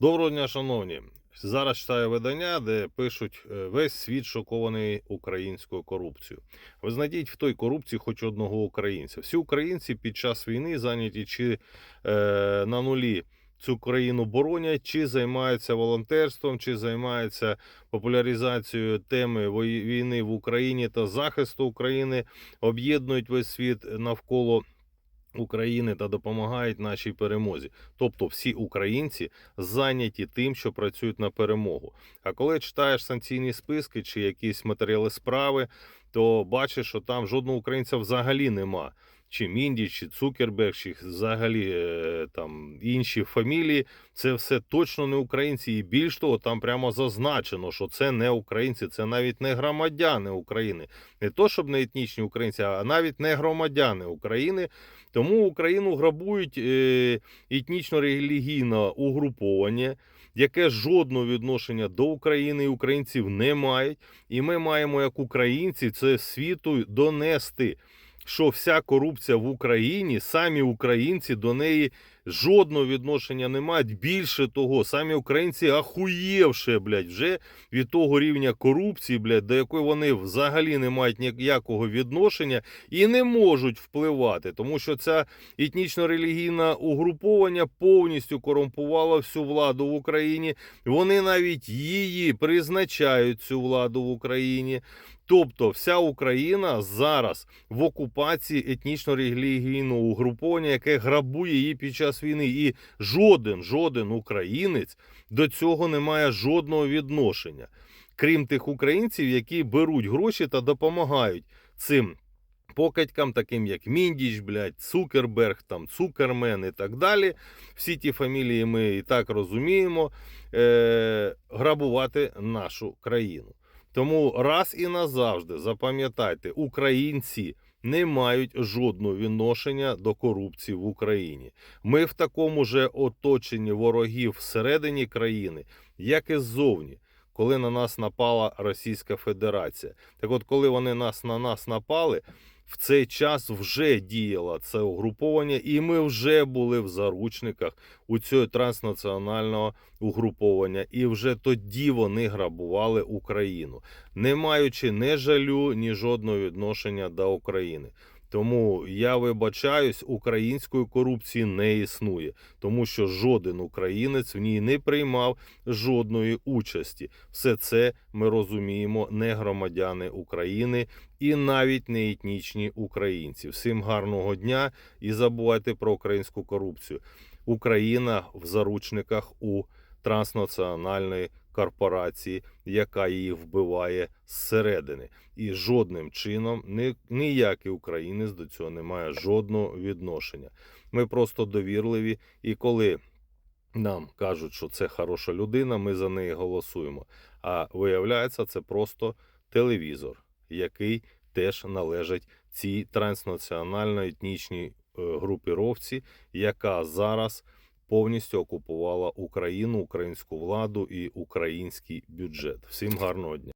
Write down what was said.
Доброго дня, шановні. Зараз читаю видання, де пишуть е, весь світ шокований українською корупцією. Ви знайдіть в той корупції хоч одного українця. Всі українці під час війни зайняті чи е, на нулі цю країну боронять, чи займаються волонтерством, чи займаються популяризацією теми війни в Україні та захисту України, об'єднують весь світ навколо. України та допомагають нашій перемозі, тобто всі українці зайняті тим, що працюють на перемогу. А коли читаєш санкційні списки чи якісь матеріали справи, то бачиш, що там жодного українця взагалі нема. Чи Мінді, чи Цукерберг, чи взагалі е, там інші фамілії, це все точно не українці. І більш того, там прямо зазначено, що це не українці, це навіть не громадяни України. Не то, щоб не етнічні українці, а навіть не громадяни України. Тому Україну грабують е, етнічно-релігійне угруповання, яке жодного відношення до України і українців не мають. І ми маємо, як українці, це світу донести, що вся корупція в Україні, самі українці до неї жодного відношення не мають. Більше того, самі українці ахуєвши, блядь, вже від того рівня корупції, блядь, до якої вони взагалі не мають ніякого відношення і не можуть впливати, тому що ця етнічно-релігійне угруповання повністю корумпувало всю владу в Україні. Вони навіть її призначають цю владу в Україні. Тобто, вся Україна зараз в окупації етнічно-релігійного угруповання, яке грабує її під час війни, і жоден, жоден українець до цього не має жодного відношення, крім тих українців, які беруть гроші та допомагають цим покатькам, таким як Міндіч, блядь, Цукерберг, там, Цукермен і так далі. Всі ті фамілії ми і так розуміємо, е- грабувати нашу країну. Тому раз і назавжди запам'ятайте, українці не мають жодного відношення до корупції в Україні. Ми в такому же оточенні ворогів всередині країни, як і ззовні. Коли на нас напала Російська Федерація, так от, коли вони нас на нас напали, в цей час вже діяло це угруповання, і ми вже були в заручниках у цього транснаціонального угруповання, і вже тоді вони грабували Україну, не маючи ні жалю, ні жодного відношення до України. Тому я вибачаюсь, української корупції не існує, тому що жоден українець в ній не приймав жодної участі. Все це ми розуміємо, не громадяни України і навіть не етнічні українці. Всім гарного дня і забувайте про українську корупцію. Україна в заручниках у транснаціональної корпорації, яка її вбиває зсередини. І жодним чином ні, ніякий українець до цього не має жодного відношення. Ми просто довірливі, і коли нам кажуть, що це хороша людина, ми за неї голосуємо. А виявляється, це просто телевізор, який теж належить цій транснаціонально-етнічній е, групіровці, яка зараз повністю окупувала Україну, українську владу і український бюджет. Всім гарного дня.